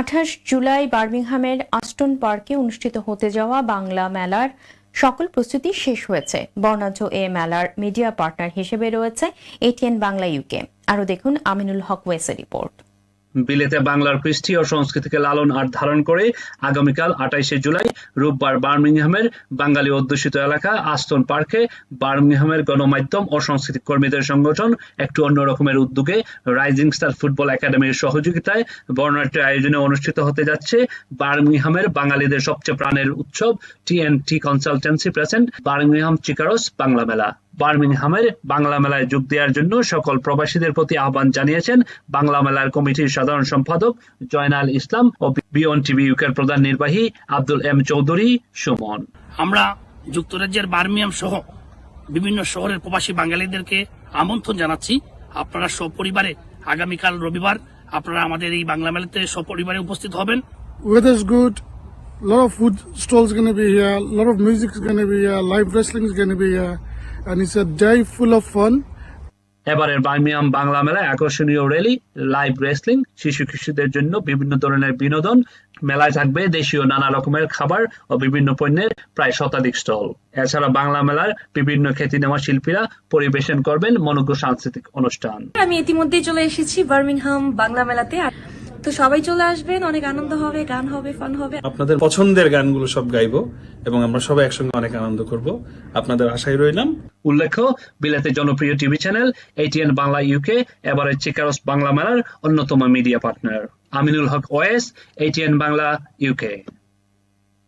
আঠাশ জুলাই বার্মিংহামের আস্টন পার্কে অনুষ্ঠিত হতে যাওয়া বাংলা মেলার সকল প্রস্তুতি শেষ হয়েছে। বর্ণাঢ্য এ মেলার মিডিয়া পার্টনার হিসেবে রয়েছে এটিএন বাংলা ইউকে আরও দেখুন আমিনুল হক ওয়েসের রিপোর্ট। বিলেতে বাংলার কৃষ্টি ও সংস্কৃতিকে লালন আর ধারণ করে আগামীকাল আঠাইশে জুলাই রোববার বার্মিংহামের বাঙালি অধ্যুষিত এলাকা আস্তন পার্কে বার্মিংহামের গণমাধ্যম ও সংস্কৃতি কর্মীদের সংগঠন একটু অন্যরকমের উদ্যোগে রাইজিং স্টার ফুটবল একাডেমির সহযোগিতায় বর্ণাঢ্য আয়োজনে অনুষ্ঠিত হতে যাচ্ছে বার্মিংহামের বাঙালিদের সবচেয়ে প্রাণের উৎসব টিএনটি কনসালটেন্সি প্রেজেন্ট বার্মিংহাম চিকারোস বাংলা মেলা বার্মিংহামের বাংলা মেলায় যোগ দেওয়ার জন্য সকল প্রবাসীদের প্রতি আহ্বান জানিয়েছেন বাংলা মেলার কমিটির সাধারণ সম্পাদক জয়নাল ইসলাম ও বিয়ন টিভি ইউকের প্রধান নির্বাহী আব্দুল এম চৌধুরী সুমন আমরা যুক্তরাজ্যের বার্মিয়াম সহ বিভিন্ন শহরের প্রবাসী বাঙালিদেরকে আমন্ত্রণ জানাচ্ছি আপনারা সপরিবারে আগামীকাল রবিবার আপনারা আমাদের এই বাংলা মেলাতে সপরিবারে উপস্থিত হবেন weather's good. A lot of food stalls going to be here. A lot of music's going to be here. Live wrestling's going to be here, and it's a day full of fun. এবারের বার্মিয়াম বাংলা মেলায় আকর্ষণীয় rally live wrestling শিশু কিশোরদের জন্য বিভিন্ন ধরনের বিনোদন মেলায় থাকবে দেশীয় নানা রকমের খাবার ও বিভিন্ন পণ্যের প্রায় শতাধিক স্টল। এছাড়া বাংলা মেলার বিভিন্ন খ্যাতি নেওয়া শিল্পীরা পরিবেশন করবেন মনোজ্ঞ সাংস্কৃতিক অনুষ্ঠান। আমি ইতিমধ্যেই চলে এসেছি বার্মিংহাম বাংলা মেলাতে। আর- তো সবাই চলে আসবেন অনেক আনন্দ হবে গান হবে ফান হবে। আপনাদের পছন্দের গানগুলো সব গাইবো এবং আমরা সবাই একসঙ্গে অনেক আনন্দ করব। আপনাদের আশায় রইলাম। উল্লেখ্য বিলাতে জনপ্রিয় TV channel ATN Bangla UK এবারে চিকারস বাংলা মেলার অন্যতম মিডিয়া পার্টনার আমিনুল হক ওয়েস এটিএন বাংলা ইউকে